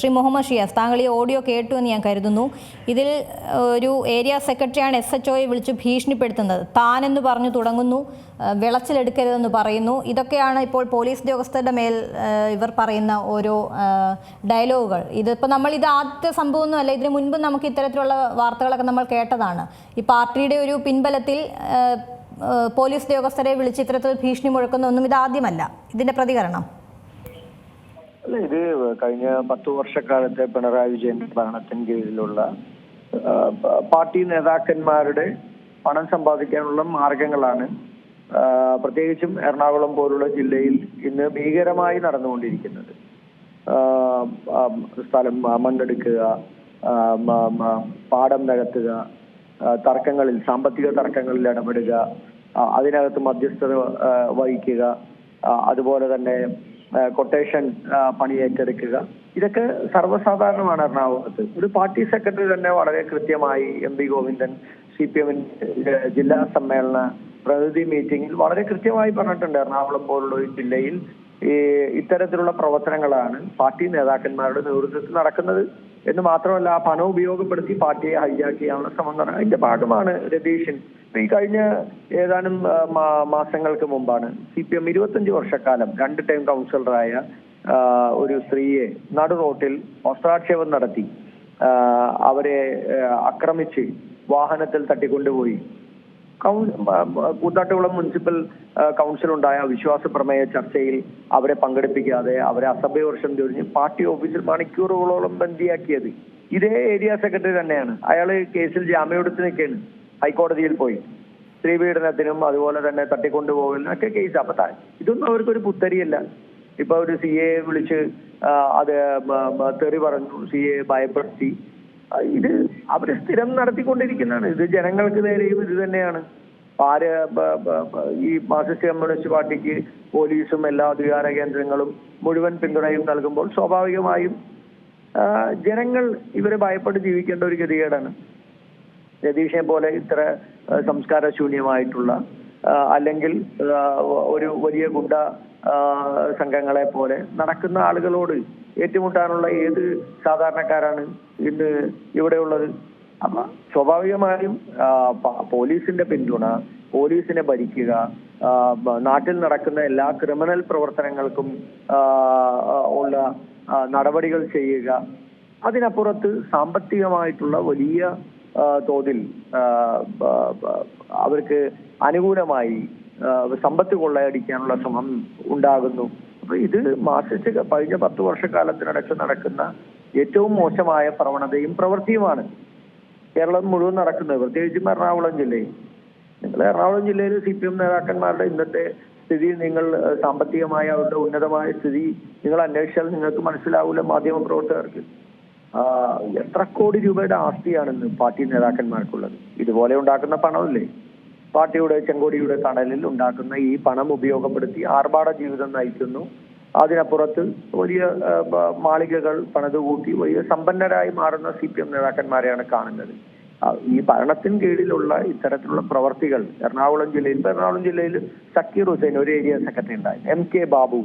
ശ്രീ മുഹമ്മദ് ഷിയാസ് താങ്കൾ ഈ ഓഡിയോ കേട്ടു എന്ന് ഞാൻ കരുതുന്നു. ഇതിൽ ഒരു ഏരിയ സെക്രട്ടറിയാണ് എസ് എച്ച് ഒയെ വിളിച്ച് ഭീഷണിപ്പെടുത്തുന്നത്. താനെന്ന് പറഞ്ഞു തുടങ്ങുന്നു വിളച്ചിലെടുക്കരുതെന്ന് പറയുന്നു. ഇതൊക്കെയാണ് ഇപ്പോൾ പോലീസ് ഉദ്യോഗസ്ഥരുടെ മേൽ ഇവർ പറയുന്ന ഓരോ ഡയലോഗുകൾ. ഇതിപ്പോൾ നമ്മൾ ഇത് ആദ്യത്തെ സംഭവമൊന്നുമല്ല ഇതിനു മുൻപ് നമുക്ക് ഇത്തരത്തിലുള്ള വാർത്തകളൊക്കെ നമ്മൾ കേട്ടതാണ്. ഈ പാർട്ടിയുടെ ഒരു പിൻബലത്തിൽ പോലീസ് ഉദ്യോഗസ്ഥരെ വിളിച്ച് ഇത്തരത്തിൽ ഭീഷണി മുഴക്കുന്നൊന്നും ഇതാദ്യമല്ല ഇതിന്റെ പ്രതികരണം. അല്ല ഇത് കഴിഞ്ഞ പത്തു വർഷക്കാലത്തെ പിണറായി വിജയൻ ഭരണത്തിന് കീഴിലുള്ള പാർട്ടി നേതാക്കന്മാരുടെ പണം സമ്പാദിക്കാനുള്ള മാർഗങ്ങളാണ്. പ്രത്യേകിച്ചും എറണാകുളം പോലുള്ള ജില്ലയിൽ ഇന്ന് ഭീകരമായി നടന്നുകൊണ്ടിരിക്കുന്നത്. സ്ഥലം മണ്ണെടുക്കുക പാടം നികത്തുക തർക്കങ്ങളിൽ സാമ്പത്തിക തർക്കങ്ങളിൽ ഇടപെടുക അതിനകത്ത് മധ്യസ്ഥത വഹിക്കുക അതുപോലെ തന്നെ കൊട്ടേഷൻ പണി ഏറ്റെടുക്കുക. ഇതൊക്കെ സർവസാധാരണമാണ് എറണാകുളത്ത്. ഒരു പാർട്ടി സെക്രട്ടറി തന്നെ വളരെ കൃത്യമായി M P Govindan C P എമ്മിന്റെ ജില്ലാ സമ്മേളന പ്രതിനിധി മീറ്റിംഗിൽ വളരെ കൃത്യമായി പറഞ്ഞിട്ടുണ്ട്. എറണാകുളം പോലുള്ള ഒരു ജില്ലയിൽ ഈ ഇത്തരത്തിലുള്ള പ്രവർത്തനങ്ങളാണ് പാർട്ടി നേതാക്കന്മാരുടെ നേതൃത്വത്തിൽ നടക്കുന്നത്. എന്ന് മാത്രമല്ല ആ പണം ഉപയോഗപ്പെടുത്തി പാർട്ടിയെ ഹൈജാക്ക് ചെയ്യാനുള്ള ശ്രമം നടക്കുന്നത് അതിന്റെ ഭാഗമാണ് രതീഷൻ ഈ കഴിഞ്ഞ ഏതാനും മാസങ്ങൾക്ക് മുമ്പാണ് സി പി എം ഇരുപത്തഞ്ച് വർഷക്കാലം രണ്ട് ടൈം കൗൺസിലറായ ഒരു സ്ത്രീയെ നടു റോട്ടിൽ വസ്ത്രാക്ഷേപം നടത്തി അവരെ ആക്രമിച്ച് വാഹനത്തിൽ തട്ടിക്കൊണ്ടുപോയി. കൂത്താട്ടുകുളം മുനിസിപ്പൽ ഉണ്ടായ വിശ്വാസ പ്രമേയ ചർച്ചയിൽ അവരെ പങ്കെടുപ്പിക്കാതെ അവരെ അസഭ്യവർഷം ചൊരിഞ്ഞ് പാർട്ടി ഓഫീസിൽ മണിക്കൂറുകളോളം ബന്ദിയാക്കിയത്. ഇതേ ഏരിയ സെക്രട്ടറി തന്നെയാണ്. അയാൾ കേസിൽ ജാമ്യമെടുത്ത് നിൽക്കുകയാണ് ഹൈക്കോടതിയിൽ പോയി. സ്ത്രീപീഡനത്തിനും അതുപോലെ തന്നെ തട്ടിക്കൊണ്ടുപോകലിനും ഒക്കെ കേസ് അപ്പൊ ഇതൊന്നും അവർക്കൊരു പുത്തരിയല്ല. ഇപ്പൊ ഒരു സി എ വിളിച്ച് അത് തെറി പറഞ്ഞു സി എ ഭയപ്പെടുത്തി ഇത് അവർ സ്ഥിരം നടത്തിക്കൊണ്ടിരിക്കുന്നതാണ്. ഇത് ജനങ്ങൾക്ക് നേരെയും ഇത് തന്നെയാണ്. ആര് ഈ മാർക്സിസ്റ്റ് കമ്മ്യൂണിസ്റ്റ് പാർട്ടിക്ക് പോലീസും എല്ലാ അധികാര കേന്ദ്രങ്ങളും മുഴുവൻ പിന്തുണയും നൽകുമ്പോൾ സ്വാഭാവികമായും ജനങ്ങൾ ഇവരെ ഭയപ്പെട്ട് ജീവിക്കേണ്ട ഒരു ഗതികേടാണ്. രതീഷിനെ പോലെ ഇത്ര സംസ്കാരശൂന്യമായിട്ടുള്ള അല്ലെങ്കിൽ ഒരു വലിയ ഗുണ്ട സംഘങ്ങളെ പോലെ നടക്കുന്ന ആളുകളോട് ഏറ്റുമുട്ടാനുള്ള ഏത് സാധാരണക്കാരാണ് ഇന്ന് ഇവിടെയുള്ളത്? അപ്പൊ സ്വാഭാവികമായും പോലീസിന്റെ പിന്തുണ പോലീസിനെ ഭരിക്കുക നാട്ടിൽ നടക്കുന്ന എല്ലാ ക്രിമിനൽ പ്രവർത്തനങ്ങൾക്കും ഉള്ള നടപടികൾ ചെയ്യുക അതിനപ്പുറത്ത് സാമ്പത്തികമായിട്ടുള്ള വലിയ തോതിൽ അവർക്ക് അനുകൂലമായി സമ്പത്ത് കൊള്ളയടിക്കാനുള്ള ശ്രമം ഉണ്ടാകുന്നു. അപ്പൊ ഇത് മാർസിസ്റ്റ് കഴിഞ്ഞ പത്ത് വർഷക്കാലത്തിനടക്ക് നടക്കുന്ന ഏറ്റവും മോശമായ പ്രവണതയും പ്രവൃത്തിയുമാണ്. കേരളം മുഴുവൻ നടക്കുന്നത്. പ്രത്യേകിച്ചും എറണാകുളം ജില്ലയിൽ. നിങ്ങൾ എറണാകുളം ജില്ലയിൽ സി പി എം നേതാക്കന്മാരുടെ ഇന്നത്തെ സ്ഥിതി നിങ്ങൾ സാമ്പത്തികമായ അവരുടെ ഉന്നതമായ സ്ഥിതി നിങ്ങൾ അന്വേഷിച്ചാൽ നിങ്ങൾക്ക് മനസ്സിലാവില്ല മാധ്യമ പ്രവർത്തകർക്ക് എത്ര കോടി രൂപയുടെ ആസ്തിയാണെന്ന് പാർട്ടി നേതാക്കന്മാർക്കുള്ളത്. ഇതുപോലെ ഉണ്ടാക്കുന്ന പണമില്ലേ? പാർട്ടിയുടെ ചെങ്കോടിയുടെ തണലിൽ ഉണ്ടാക്കുന്ന ഈ പണം ഉപയോഗപ്പെടുത്തി ആർഭാട ജീവിതം നയിക്കുന്നു. അതിനപ്പുറത്ത് വലിയ മാളികകൾ പണിതുകൂട്ടി വലിയ സമ്പന്നരായി മാറുന്ന സി പി എം നേതാക്കന്മാരെയാണ് കാണുന്നത്. ഈ ഭരണത്തിന് കീഴിലുള്ള ഇത്തരത്തിലുള്ള പ്രവർത്തികൾ എറണാകുളം ജില്ലയിൽ എറണാകുളം ജില്ലയിൽ സക്കീർ ഹുസൈൻ ഒരു ഏരിയ സെക്രട്ടറി ഉണ്ടായി എം കെ ബാബു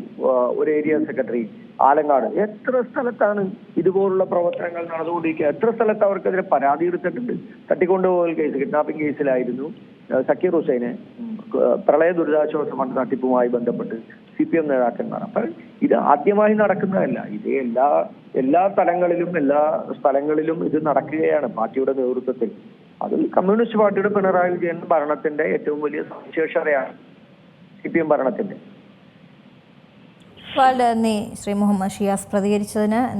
ഒരു ഏരിയ സെക്രട്ടറി ആലങ്ങാട്. എത്ര സ്ഥലത്താണ് ഇതുപോലുള്ള പ്രവർത്തനങ്ങൾ നടന്നുകൊണ്ടിരിക്കുക? എത്ര സ്ഥലത്ത് അവർക്കെതിരെ പരാതി എടുത്തിട്ടുണ്ട്? തട്ടിക്കൊണ്ടുപോകൽ കേസ് കിഡ്നാപ്പിംഗ് കേസിലായിരുന്നു സക്കീർ ഹുസൈനെ പ്രളയ ദുരിതാശ്വാസ ഫണ്ട് തട്ടിപ്പുമായി ബന്ധപ്പെട്ട് സി പി എം നേതാക്കന്മാർ അപ്പൊ ഇത് ആദ്യമായി നടക്കുന്നതല്ല. ഇത് എല്ലാ എല്ലാ തലങ്ങളിലും എല്ലാ സ്ഥലങ്ങളിലും ഇത് നടക്കുകയാണ് പാർട്ടിയുടെ നേതൃത്വത്തിൽ. അത് കമ്മ്യൂണിസ്റ്റ് പാർട്ടിയുടെ പിണറായി വിജയൻ ഭരണത്തിന്റെ ഏറ്റവും വലിയ സവിശേഷതയാണ് സി പി എം ഭരണത്തിന്റെ. വളരെ നന്ദി ശ്രീ മുഹമ്മദ് ഷിയാസ് പ്രതികരിച്ചതിന്